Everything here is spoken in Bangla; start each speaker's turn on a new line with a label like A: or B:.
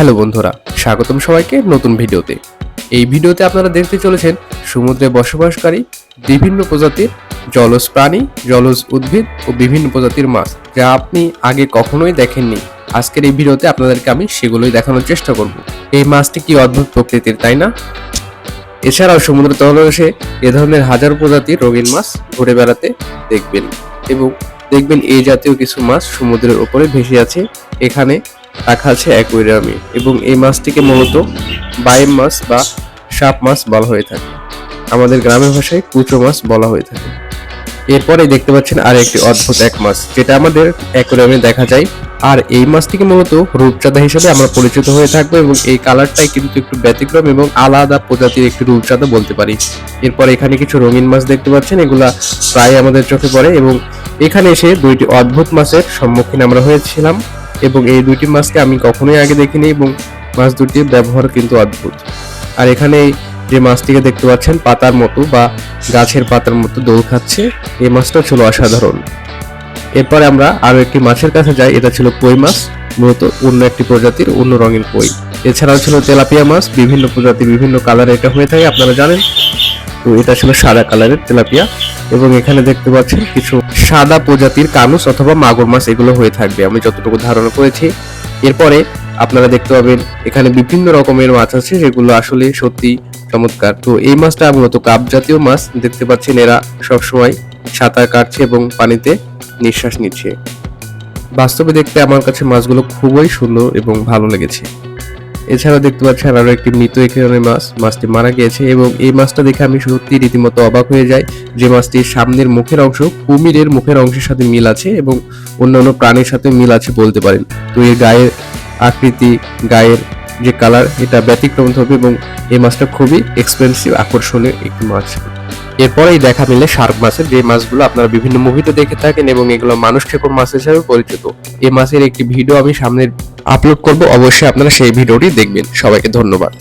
A: হ্যালো বন্ধুরা, স্বাগতম সবাইকে নতুন ভিডিওতে। এই ভিডিওতে আপনারা দেখতে চলেছেন সমুদ্রে বসবাসকারী বিভিন্ন প্রজাতির জলজ প্রাণী, জলজ উদ্ভিদ ও বিভিন্ন প্রজাতির মাছ যা আপনি আগে কখনোই দেখেননি। আজকের এই ভিডিওতে আপনাদেরকে আমি সেগুলোই দেখানোর চেষ্টা করব। এই মাছটি কি অদ্ভুত প্রকৃতির, তাই না? এছাড়াও সমুদ্র তলদেশে এ ধরনের হাজার প্রজাতির রঙিন মাছ ঘুরে বেড়াতে দেখবেন এবং দেখবেন এই জাতীয় কিছু মাছ সমুদ্রের উপরে ভেসে আছে। এখানে রাখা আছে অ্যাকোয়ারিয়ামে এবং এই মাছটিকে মূলত বাইম মাছ বা সাপ মাছ বলা হয়ে থাকে। আমাদের গ্রামের ভাষায় কুচো মাছ বলা হয়ে থাকে। এরপরে দেখতে পাচ্ছেন আর একটি অদ্ভুত এক মাছ, যেটা আমাদের অ্যাকোয়ারিয়ামে দেখা যায়। আর এই মাছটিকে মূলত রূপচাঁদা হিসেবে আমরা পরিচিত হয়ে থাকব এবং এই কালারটাই কিন্তু একটু ব্যতিক্রম এবং আলাদা প্রজাতির একটি রূপচাঁদা বলতে পারি। এরপর এখানে কিছু রঙিন মাছ দেখতে পাচ্ছেন, এগুলা প্রায় আমাদের চোখে পড়ে এবং এখানে এসে দুইটি অদ্ভুত মাছের সম্মুখীন আমরা হয়েছিলাম। এবং এই দুইটি মাছকে আমি কখনোই আগে দেখিনি এবং মাছ দুটির ব্যবহার কিন্তু অদ্ভুত। আর এখানে যে মাছটিকে দেখতে পাচ্ছেন, পাতার মতো বা গাছের পাতার মতো দোল খাচ্ছে, এই মাছটা ছিল অসাধারণ। এরপরে আমরা আরও একটি মাছের কাছে যাই, এটা ছিল কই মাছ, মূলত অন্য একটি প্রজাতির অন্য রঙের কই। এছাড়াও ছিল তেলাপিয়া মাছ, বিভিন্ন প্রজাতির বিভিন্ন কালার এটা হয়ে থাকে, আপনারা জানেন। তো এটা ছিল সাদা কালারের তেলাপিয়া। এবং এখানে দেখতে পাচ্ছেন কিছু সাদা প্রজাতির কানুস অথবা মাগুর মাছ এগুলো হয়ে থাকবে। আমি যতটুকু ধারণা করেছি। এরপরে আপনারা দেখতে পাবেন এখানে বিভিন্ন রকমের মাছ আছে যেগুলো আসলে সত্যি চমৎকার। তো এই মাছটা মূলত কাপ জাতীয় মাছ। দেখতে পাচ্ছেন এরা সবসময় সাঁতার কাটছে এবং পানিতে নিঃশ্বাস নিচ্ছে। বাস্তবে দেখতে আমার কাছে মাছগুলো খুবই সুন্দর এবং ভালো লেগেছে। এছাড়া দেখতে পাচ্ছেন আরও একটি মৃত এখানে মাছ, মাছটি মারা গিয়েছে এবং এই মাছটা দেখে আমি সত্যি রীতিমতো অবাক হয়ে যাই যে মাছটির সামনের মুখের অংশ কুমিরের মুখের অংশের সাথে মিল আছে এবং অন্যান্য প্রাণীর সাথে মিল আছে বলতে পারেন। তো এর গায়ের আকৃতি, গায়ের যে কালার এটা ব্যতিক্রম হবে এবং এই মাছটা খুবই এক্সপেন্সিভ আকর্ষণীয় একটি মাছ। এরপরেই দেখা মিলে শার্ক মাছের, যে মাছগুলো আপনারা বিভিন্ন মুভিতে দেখে থাকেন এবং এগুলো মানুষ খেকর মাছ হিসেবে পরিচিত। এই মাছের একটি ভিডিও আমি সামনে আপলোড করব অবশ্যই আপনারা সেই ভিডিওটি দেখবেন। সবাইকে ধন্যবাদ।